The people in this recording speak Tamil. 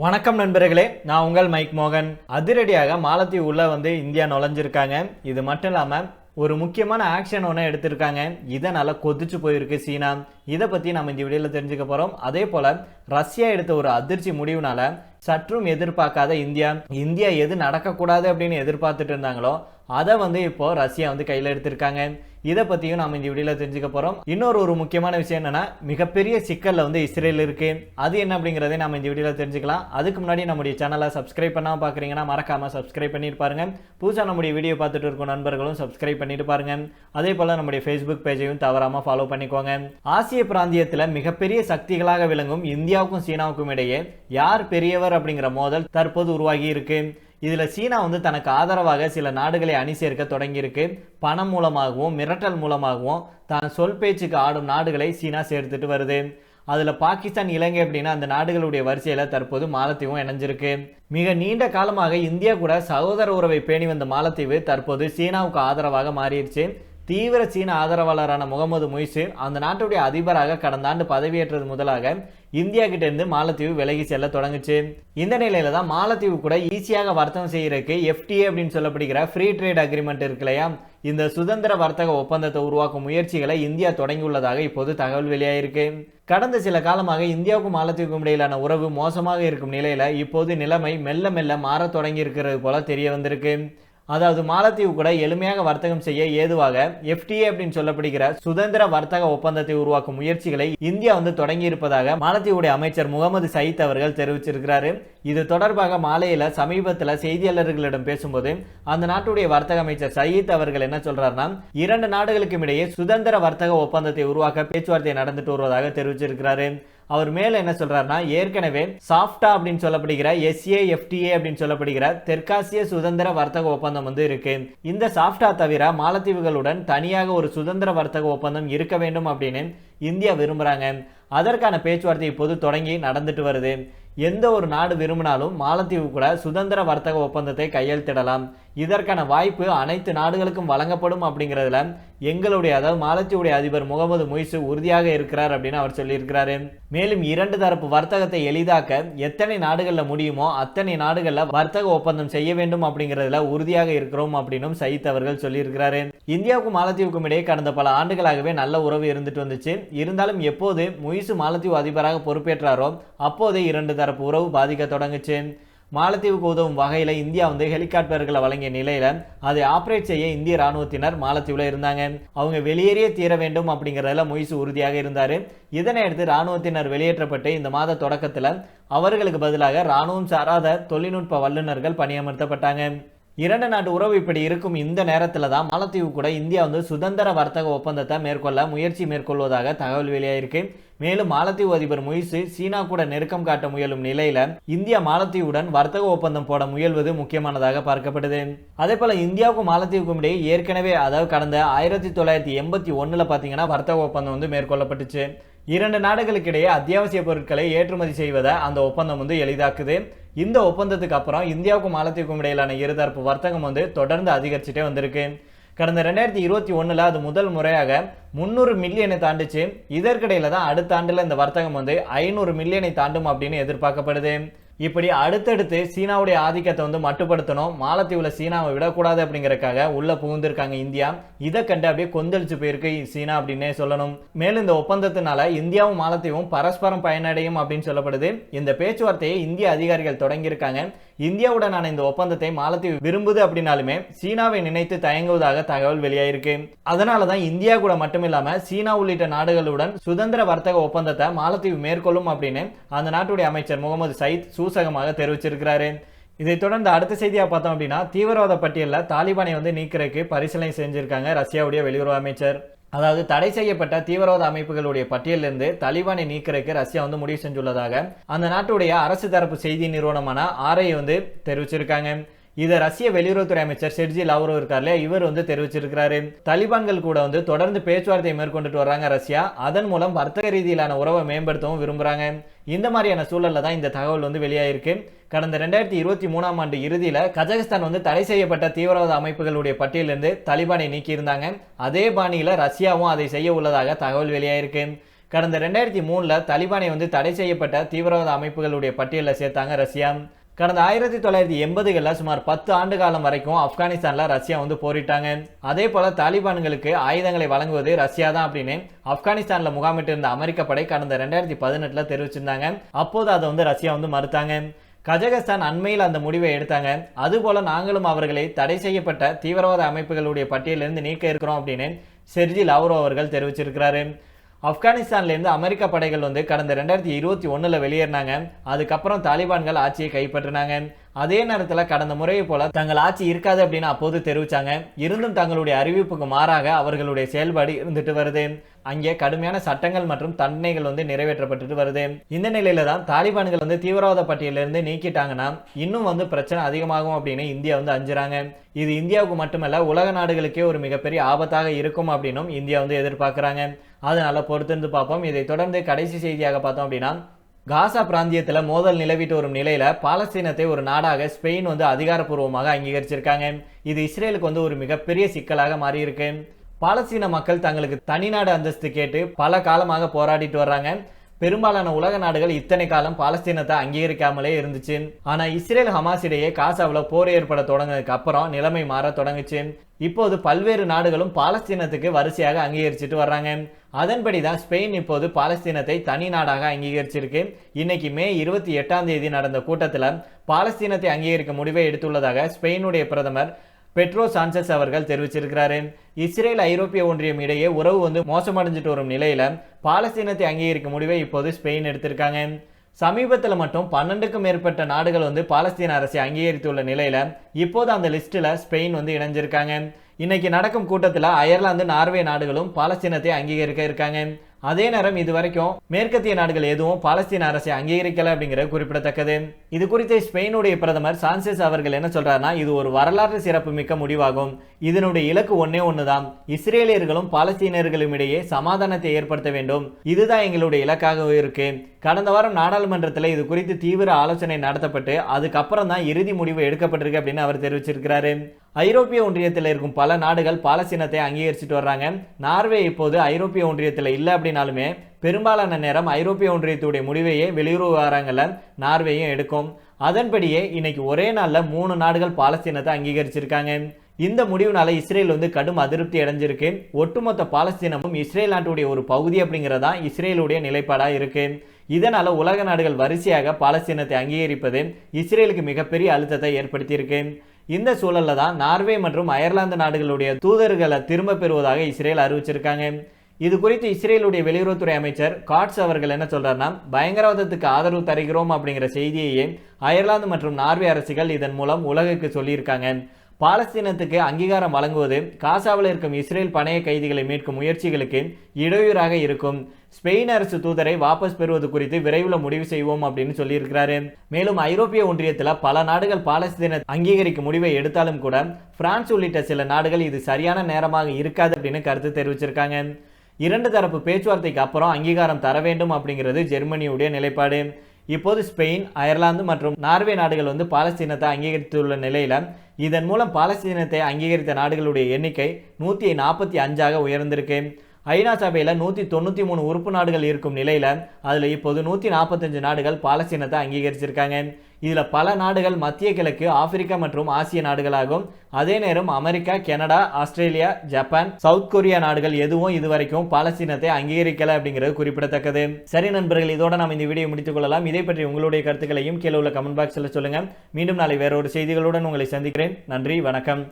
வணக்கம் நண்பர்களே நான் உங்கள் மைக் மோகன். அதிரடியாக மாலத்தீவு உள்ள வந்து இந்தியா நுழைஞ்சிருக்காங்க. இது மட்டும் இல்லாமல் ஒரு முக்கியமான ஆக்ஷன் ஒன்று எடுத்திருக்காங்க. இதனால கொதிச்சு போயிருக்கு சீனா. இதை பற்றி நம்ம இந்த வீடியோவில் தெரிஞ்சுக்க போகிறோம் அதே போல் ரஷ்யா எடுத்த ஒரு அதிர்ச்சி முடிவுனால சற்றும் எதிர்பார்க்காத இந்தியா இந்தியா எது நடக்கக்கூடாது அப்படின்னு எதிர்பார்த்துட்டு இருந்தாங்களோ அதை வந்து இப்போ ரஷ்யா வந்து கையில் எடுத்திருக்காங்க. இதை பற்றியும் நம்ம இந்த வீடியோவில் தெரிஞ்சுக்க போகிறோம் இன்னொரு ஒரு முக்கியமான விஷயம் என்னன்னா மிகப்பெரிய சிக்கலில் வந்து இஸ்ரேல் இருக்கு. அது என்ன அப்படிங்கிறதை நம்ம இந்த வீடியோவில் தெரிஞ்சுக்கலாம். அதுக்கு முன்னாடி நம்முடைய சேனலை சப்ஸ்கிரைப் பண்ணாமல் பார்க்குறீங்கன்னா மறக்காமல் சப்ஸ்கிரைப் பண்ணிட்டு பாருங்க. புதுசாக நம்முடைய வீடியோ பார்த்துட்டு இருக்கும் நண்பர்களும் சப்ஸ்கிரைப் பண்ணிட்டு பாருங்க. அதே போல் நம்முடைய ஃபேஸ்புக் பேஜையும் தவறாமல் ஃபாலோ பண்ணிக்கோங்க. ஆசிய பிராந்தியத்தில் மிகப்பெரிய சக்திகளாக விளங்கும் இந்தியா இந்தியாவுக்கும் சீனாவுக்கும் இடையே யார் பெரியவர் அப்படிங்கிற மோதல் தற்போது உருவாகி இருக்கு. இதில் சீனா வந்து தனக்கு ஆதரவாக சில நாடுகளை அணி சேர்க்க தொடங்கியிருக்கு. பணம் மூலமாகவும் மிரட்டல் மூலமாகவும் தான் சொல் பேச்சுக்கு ஆடும் நாடுகளை சீனா சேர்த்துட்டு வருது. அதில் பாகிஸ்தான் இலங்கை அப்படின்னா அந்த நாடுகளுடைய வரிசையில் தற்போது மாலத்தீவும் இணைஞ்சிருக்கு. மிக நீண்ட காலமாக இந்தியா கூட சகோதர உறவை பேணி வந்த மாலத்தீவு தற்போது சீனாவுக்கு ஆதரவாக மாறிடுச்சு. தீவிர சீன ஆதரவாளரான முகமது முய்சு அந்த நாட்டுடைய அதிபராக கடந்த ஆண்டு பதவியேற்றது முதலாக இந்தியா கிட்ட இருந்து மாலத்தீவு விலகி செல்ல தொடங்குச்சு. இந்த நிலையில தான் மாலத்தீவு கூட ஈஸியாக வர்த்தகம் செய்யறதுக்கு எஃப்டிஏ அப்படின்னு சொல்லப்படுகிற ஃப்ரீ ட்ரேட் அக்ரிமெண்ட் இருக்கு இல்லையா? இந்த சுதந்திர வர்த்தக ஒப்பந்தத்தை உருவாக்கும் முயற்சிகளை இந்தியா தொடங்கியுள்ளதாக இப்போது தகவல் வெளியாயிருக்கு. கடந்த சில காலமாக இந்தியாவுக்கும் மாலத்தீவுக்கும் இடையிலான உறவு மோசமாக இருக்கும் நிலையில இப்போது நிலைமை மெல்ல மெல்ல மாறத் தொடங்கி இருக்கிறது போல தெரிய வந்திருக்கு. அதாவது மாலத்தீவு கூட எளிமையாக வர்த்தகம் செய்ய ஏதுவாக எஃப்டிஏ அப்படின்னு சொல்லப்படுகிற சுதந்திர வர்த்தக ஒப்பந்தத்தை உருவாக்கும் முயற்சிகளை இந்தியா வந்து தொடங்கி இருப்பதாக மாலத்தீவுடைய அமைச்சர் முகமது சயீத் அவர்கள் தெரிவிச்சிருக்கிறாரு. இது தொடர்பாக மாலையில சமீபத்தில் செய்தியாளர்களிடம் பேசும்போது அந்த நாட்டுடைய வர்த்தக அமைச்சர் சயீத் அவர்கள் என்ன சொல்றாருன்னா இரண்டு நாடுகளுக்கும் இடையே சுதந்திர வர்த்தக ஒப்பந்தத்தை உருவாக்க பேச்சுவார்த்தை நடந்துட்டு வருவதாக தெரிவிச்சிருக்கிறாரு. அவர் மேல என்ன சொல்றாருன்னா ஏற்கனவே சாஃப்டா அப்படின்னு சொல்லப்படுகிற எஸ்ஏ எஃப்டிஏ அப்படின்னு சொல்லப்படுகிற தெற்காசிய சுதந்திர வர்த்தக ஒப்பந்தம் வந்து இருக்கு. இந்த சாஃப்டா தவிர மாலத்தீவுகளுடன் தனியாக ஒரு சுதந்திர வர்த்தக ஒப்பந்தம் இருக்க வேண்டும் அப்படின்னு இந்தியா விரும்புறாங்க. அதற்கான பேச்சுவார்த்தை இப்போது தொடங்கி நடந்துட்டு வருது. எந்த ஒரு நாடு விரும்பினாலும் மாலத்தீவு கூட சுதந்திர வர்த்தக ஒப்பந்தத்தை கையெழுத்திடலாம். இதற்கான வாய்ப்பு அனைத்து நாடுகளுக்கும் வழங்கப்படும் அப்படிங்கிறதுல எங்களுடைய அதாவது மாலத்தீவுடைய அதிபர் முகமது முய்சு உறுதியாக இருக்கிறார் அப்படின்னு அவர் சொல்லியிருக்கிறாரு. மேலும் இரண்டு தரப்பு வர்த்தகத்தை எளிதாக்க எத்தனை நாடுகளில் முடியுமோ அத்தனை நாடுகளில் வர்த்தக ஒப்பந்தம் செய்ய வேண்டும் அப்படிங்கிறதுல உறுதியாக இருக்கிறோம் அப்படின்னும் சயித் அவர்கள் சொல்லியிருக்கிறாரு. இந்தியாவுக்கும் மாலத்தீவுக்கும் இடையே கடந்த பல ஆண்டுகளாகவே நல்ல உறவு இருந்துட்டு வந்துச்சு. இருந்தாலும் எப்போது முய்சு மாலத்தீவு அதிபராக பொறுப்பேற்றாரோ அப்போதே இரண்டு தரப்பு உறவு பாதிக்க தொடங்குச்சு. மாலத்தீவுக்கு உதவும் வகையில் இந்தியா வந்து ஹெலிகாப்டர்களை வழங்கிய நிலையில் அதை ஆப்ரேட் செய்ய இந்திய ராணுவத்தினர் மாலத்தீவில் இருந்தாங்க. அவங்க வெளியேறிய தீர வேண்டும் அப்படிங்கிறதுல முயசு உறுதியாக இருந்தார். இதனை அடுத்து ராணுவத்தினர் வெளியேற்றப்பட்டு இந்த மாத தொடக்கத்தில் அவர்களுக்கு பதிலாக ராணுவம் சாராத தொழில்நுட்ப வல்லுநர்கள் பணியமர்த்தப்பட்டாங்க. இரண்டு நாட்டு உறவு இப்படி இருக்கும் இந்த நேரத்தில் தான் மாலத்தீவு கூட இந்தியா வந்து சுதந்திர வர்த்தக ஒப்பந்தத்தை மேற்கொள்ள முயற்சி மேற்கொள்வதாக தகவல் வெளியாயிருக்கு. மேலும் மாலத்தீவு அதிபர் முயசு சீனா கூட நெருக்கம் காட்ட முயலும் நிலையில இந்தியா மாலத்தீவுடன் வர்த்தக ஒப்பந்தம் போட முயல்வது முக்கியமானதாக பார்க்கப்படுது. அதே போல இந்தியாவுக்கும் மாலத்தீவுக்கும் இடையே ஏற்கனவே அதாவது கடந்த ஆயிரத்தி தொள்ளாயிரத்தி எண்பத்தி ஒன்னுல பாத்தீங்கன்னா வர்த்தக ஒப்பந்தம் வந்து மேற்கொள்ளப்பட்டுச்சு. இரண்டு நாடுகளுக்கிடையே அத்தியாவசிய பொருட்களை ஏற்றுமதி செய்வதை அந்த ஒப்பந்தம் வந்து எளிதாக்குது. இந்த ஒப்பந்தத்துக்கு அப்புறம் இந்தியாவுக்கும் மாலத்தீவுக்கும் இடையிலான இருதரப்பு வர்த்தகம் வந்து தொடர்ந்து அதிகரிச்சுட்டே வந்திருக்கு. கடந்த ரெண்டாயிரத்தி இருபத்தி ஒன்றில் அது முதல் முறையாக முந்நூறு மில்லியனை தாண்டிச்சு. இதற்கிடையில் தான் அடுத்த ஆண்டில் இந்த வர்த்தகம் வந்து ஐநூறு மில்லியனை தாண்டும் அப்படின்னு எதிர்பார்க்கப்படுது. இப்படி அடுத்தடுத்து சீனாவுடைய ஆதிக்கத்தை வந்து மட்டுப்படுத்தணும். மாலத்தீவில் சீனாவை விடக்கூடாது அப்படிங்கறக்காக உள்ள புகுந்திருக்காங்க இந்தியா. இதை கண்டு அப்படியே கொந்தளிச்சு போயிருக்கு சீனா அப்படின்னே சொல்லணும். மேலும் இந்த ஒப்பந்தத்தினால இந்தியாவும் மாலத்தீவும் பரஸ்பரம் பயனடையும் அப்படின்னு சொல்லப்படுது. இந்த பேச்சுவார்த்தையை இந்திய அதிகாரிகள் தொடங்கியிருக்காங்க. இந்தியாவுடனான இந்த ஒப்பந்தத்தை மாலத்தீவு விரும்புது அப்படின்னாலுமே சீனாவை நினைத்து தயங்குவதாக தகவல் வெளியாயிருக்கு. அதனால தான் இந்தியா கூட மட்டும் இல்லாம சீனா உள்ளிட்ட நாடுகளுடன் சுதந்திர வர்த்தக ஒப்பந்தத்தை மாலத்தீவு மேற்கொள்ளும் அப்படின்னு அந்த நாட்டுடைய அமைச்சர் முகமது சயித் சூசகமாக தெரிவிச்சிருக்கிறாரு. இதை தொடர்ந்து அடுத்த செய்தியாக பார்த்தோம் அப்படின்னா தீவிரவாத பட்டியலில் தாலிபானை வந்து நீக்கிறதுக்கு பரிசீலனை செஞ்சிருக்காங்க ரஷ்யாவுடைய வெளியுறவு அமைச்சர். அதாவது தடை செய்யப்பட்ட தீவிரவாத அமைப்புகளுடைய பட்டியலிருந்து தலிபானை நீக்கிறதுக்கு ரஷ்யா வந்து முடிவு செஞ்சுள்ளதாக அந்த நாட்டுடைய அரசு தரப்பு செய்தி நிறுவனமான ஆர்ஐ வந்து தெரிவிச்சிருக்காங்க. இதை ரஷ்ய வெளியுறவுத்துறை அமைச்சர் செர்ஜி லவ்ரோ இருக்கார்ல இவர் வந்து தெரிவிச்சிருக்கிறாரு. தலிபான்கள் கூட வந்து தொடர்ந்து பேச்சுவார்த்தையை மேற்கொண்டுட்டு வராங்க ரஷ்யா. அதன் மூலம் வர்த்தக ரீதியிலான உறவை மேம்படுத்தவும் விரும்புறாங்க. இந்த மாதிரியான சூழல்ல தான் இந்த தகவல் வந்து வெளியாயிருக்கு. கடந்த ரெண்டாயிரத்தி இருபத்தி மூணாம் ஆண்டு இறுதியில கஜகஸ்தான் வந்து தடை செய்யப்பட்ட தீவிரவாத அமைப்புகளுடைய பட்டியலிருந்து தலிபானை நீக்கியிருந்தாங்க. அதே பாணியில ரஷ்யாவும் அதை செய்ய உள்ளதாக தகவல் வெளியாயிருக்கு. கடந்த ரெண்டாயிரத்தி மூணுல தலிபானை வந்து தடை செய்யப்பட்ட தீவிரவாத அமைப்புகளுடைய பட்டியலில் சேர்த்தாங்க ரஷ்யா. கடந்த ஆயிரத்தி தொள்ளாயிரத்தி எண்பதுகளில் சுமார் பத்து ஆண்டு காலம் வரைக்கும் ஆப்கானிஸ்தானில் ரஷ்யா வந்து போரிட்டாங்க. அதே போல் தாலிபான்களுக்கு ஆயுதங்களை வழங்குவது ரஷ்யா தான் அப்படின்னு ஆப்கானிஸ்தானில் முகாமிட்டு இருந்த அமெரிக்க படை கடந்த ரெண்டாயிரத்தி பதினெட்டில் தெரிவிச்சிருந்தாங்க. அப்போது அதை வந்து ரஷ்யா வந்து மறுத்தாங்க. கஜகஸ்தான் அண்மையில் அந்த முடிவை எடுத்தாங்க. அதுபோல நாங்களும் அவர்களை தடை செய்யப்பட்ட தீவிரவாத அமைப்புகளுடைய பட்டியலிருந்து நீக்க இருக்கிறோம் அப்படின்னு செர்ஜி லவ்ரோ அவர்கள் தெரிவிச்சிருக்கிறாரு. ஆப்கானிஸ்தான்லேருந்து அமெரிக்க படைகள் வந்து கடந்த ரெண்டாயிரத்தி இருபத்தி ஒன்றில் வெளியேறினாங்க. அதுக்கப்புறம் தாலிபான்கள் ஆட்சியை கைப்பற்றினாங்க. அதே நேரத்தில் கடந்த முறையை போல தங்கள் ஆட்சி இருக்காது அப்படின்னு அப்போது தெரிவித்தாங்க இருந்தும் தங்களுடைய அறிவிப்புக்கு மாறாக அவர்களுடைய செயல்பாடு இருந்துட்டு வருது. அங்கே கடுமையான சட்டங்கள் மற்றும் தண்டனைகள் வந்து நிறைவேற்றப்பட்டுட்டு வருது. இந்த நிலையில தான் தாலிபான்கள் வந்து தீவிரவாத பட்டியலிருந்து நீக்கிட்டாங்கன்னா இன்னும் வந்து பிரச்சனை அதிகமாகும் அப்படின்னு இந்தியா வந்து அஞ்சுறாங்க. இது இந்தியாவுக்கு மட்டுமல்ல உலக நாடுகளுக்கே ஒரு மிகப்பெரிய ஆபத்தாக இருக்கும் அப்படின்னும் இந்தியா வந்து எதிர்பார்க்குறாங்க. அதனால பொறுத்திருந்து பார்ப்போம். இதை தொடர்ந்து கடைசி செய்தியாக பார்த்தோம் அப்படின்னா காசா பிராந்தியத்தில் மோதல் நிலவிட்டு வரும் நிலையில பாலஸ்தீனத்தை ஒரு நாடாக ஸ்பெயின் வந்து அதிகாரப்பூர்வமாக அங்கீகரிச்சிருக்காங்க. இது இஸ்ரேலுக்கு வந்து ஒரு மிகப்பெரிய சிக்கலாக மாறியிருக்கு. பாலஸ்தீன மக்கள் தங்களுக்கு தனிநாடு அந்தஸ்து கேட்டு பல காலமாக போராடிட்டு வர்றாங்க. பெரும்பாலான உலக நாடுகள் இத்தனை காலம் பாலஸ்தீனத்தை அங்கீகரிக்காமலே இருந்துச்சு. ஆனா இஸ்ரேல் ஹமாஸ் இடையே காசாவில் போர் ஏற்பட தொடங்கினதுக்கு அப்புறம் நிலைமை மாற தொடங்குச்சு. இப்போது பல்வேறு நாடுகளும் பாலஸ்தீனத்துக்கு வரிசையாக அங்கீகரிச்சுட்டு வர்றாங்க. அதன்படி தான் ஸ்பெயின் இப்போது பாலஸ்தீனத்தை தனி நாடாக அங்கீகரிச்சிருக்கு. இன்னைக்கு மே இருபத்தி எட்டாம் தேதி நடந்த கூட்டத்தில் பாலஸ்தீனத்தை அங்கீகரிக்க முடிவை எடுத்துள்ளதாக ஸ்பெயினுடைய பிரதமர் பெட்ரோ சான்சஸ் அவர்கள் தெரிவிச்சிருக்கிறாரு இஸ்ரேல் ஐரோப்பிய ஒன்றியம் இடையே உறவு வந்து மோசமடைஞ்சிட்டு வரும் நிலையில பாலஸ்தீனத்தை அங்கீகரிக்கும் முடிவை இப்போது ஸ்பெயின் எடுத்திருக்காங்க. சமீபத்தில் மட்டும் பன்னெண்டுக்கும் மேற்பட்ட நாடுகள் வந்து பாலஸ்தீன அரசை அங்கீகரித்துள்ள நிலையில இப்போது அந்த லிஸ்ட்ல ஸ்பெயின் வந்து இணைஞ்சிருக்காங்க. இன்னைக்கு நடக்கும் கூட்டத்தில் அயர்லாந்து நார்வே நாடுகளும் பாலஸ்தீனத்தை அங்கீகரிக்க இருக்காங்க. அதே நேரம் இது வரைக்கும் மேற்கத்திய நாடுகள் எதுவும் பாலஸ்தீன அரசை அங்கீகரிக்கல அப்படிங்கிறது குறிப்பிடத்தக்கது. இது குறித்து ஸ்பெயினுடைய பிரதமர் சான்செஸ் அவர்கள் என்ன சொல்றாருன்னா இது ஒரு வரலாற்று சிறப்பு மிக்க முடிவாகும். இதனுடைய இலக்கு ஒன்னே ஒண்ணுதான். இஸ்ரேலியர்களும் பாலஸ்தீனர்களும் இடையே சமாதானத்தை ஏற்படுத்த வேண்டும். இதுதான் எங்களுடைய இலக்காக இருக்கு. கடந்த வாரம் நாடாளுமன்றத்தில் இது குறித்து தீவிர ஆலோசனை நடத்தப்பட்டு அதுக்கப்புறம் தான் இறுதி முடிவு எடுக்கப்பட்டிருக்கு அப்படின்னு அவர் தெரிவிச்சிருக்கிறாரு. ஐரோப்பிய ஒன்றியத்தில் இருக்கும் பல நாடுகள் பாலஸ்தீனத்தை அங்கீகரிச்சுட்டு வர்றாங்க. நார்வே இப்போது ஐரோப்பிய ஒன்றியத்தில் இல்லை அப்படின்னாலுமே பெரும்பாலான நேரம் ஐரோப்பிய ஒன்றியத்துடைய முடிவையே வெளியுறவு விவகாரங்களை நார்வேயும் எடுக்கும். அதன்படியே இன்னைக்கு ஒரே நாளில் மூணு நாடுகள் பாலஸ்தீனத்தை அங்கீகரிச்சிருக்காங்க. இந்த முடிவுனால இஸ்ரேல் வந்து கடும் அதிருப்தி அடைஞ்சிருக்கு. ஒட்டுமொத்த பாலஸ்தீனமும் இஸ்ரேல் நாட்டுடைய ஒரு பகுதி அப்படிங்கிறதா இஸ்ரேலுடைய நிலைப்பாடாக இருக்கு. இதனால உலக நாடுகள் வரிசையாக பாலஸ்தீனத்தை அங்கீகரிப்பது இஸ்ரேலுக்கு மிகப்பெரிய அழுத்தத்தை ஏற்படுத்தியிருக்கு. இந்த சூழலில் தான் நார்வே மற்றும் அயர்லாந்து நாடுகளுடைய தூதர்களை திரும்ப பெறுவதாக இஸ்ரேல் அறிவிச்சிருக்காங்க. இது குறித்து இஸ்ரேலுடைய வெளியுறவுத்துறை அமைச்சர் காட்ஸ் அவர்கள் என்ன சொல்றாருன்னா பயங்கரவாதத்துக்கு ஆதரவு தருகிறோம் அப்படிங்கிற செய்தியையே அயர்லாந்து மற்றும் நார்வே அரசுகள் இதன் மூலம் உலகுக்கு சொல்லியிருக்காங்க. பாலஸ்தீனத்துக்கு அங்கீகாரம் வழங்குவது காசாவில் இருக்கும் இஸ்ரேல் பணைய கைதிகளை மீட்கும் முயற்சிகளுக்கு இடையூறாக இருக்கும். ஸ்பெயின் அரசு தூதரை வாபஸ் பெறுவது குறித்து விரைவில் முடிவு செய்வோம் அப்படின்னு சொல்லியிருக்கிறாரு. மேலும் ஐரோப்பிய ஒன்றியத்தில் பல நாடுகள் பாலஸ்தீன அங்கீகரிக்கும் முடிவை எடுத்தாலும் கூட பிரான்ஸ் உள்ளிட்ட சில நாடுகள் இது சரியான நேரமாக இருக்காது அப்படின்னு கருத்து தெரிவிச்சிருக்காங்க. இரண்டு தரப்பு பேச்சுவார்த்தைக்கு அப்புறம் அங்கீகாரம் தர வேண்டும் அப்படிங்கிறது ஜெர்மனியுடைய நிலைப்பாடு. இப்போது ஸ்பெயின் அயர்லாந்து மற்றும் நார்வே நாடுகள் வந்து பாலஸ்தீனத்தை அங்கீகரித்துள்ள நிலையில இதன் மூலம் பாலஸ்தீனத்தை அங்கீகரித்த நாடுகளுடைய எண்ணிக்கை நூற்றி நாற்பத்தி அஞ்சாக உயர்ந்திருக்கு. ஐநா சபையில் நூற்றி தொண்ணூற்றி மூணு உறுப்பு நாடுகள் இருக்கும் நிலையில் அதில் இப்போது நூற்றி நாற்பத்தஞ்சு நாடுகள் பாலஸ்தீனத்தை அங்கீகரிச்சிருக்காங்க. இதில் பல நாடுகள் மத்திய கிழக்கு ஆப்பிரிக்கா மற்றும் ஆசிய நாடுகளாகும். அதே நேரம் America Canada Australia Japan South Korea நாடுகள் எதுவும் இதுவரைக்கும் பாலஸ்தீனத்தை அங்கீகரிக்கல அப்படிங்கிறது குறிப்பிடத்தக்கது. சரி நண்பர்கள் இதோட நாம் இந்த வீடியோ முடித்துக் கொள்ளலாம். இதை பற்றி உங்களுடைய கருத்துக்களையும் கீழே உள்ள கமெண்ட் பாக்ஸில் சொல்லுங்க. மீண்டும் நாளை வேறொரு செய்திகளுடன் உங்களை சந்திக்கிறேன். நன்றி வணக்கம்.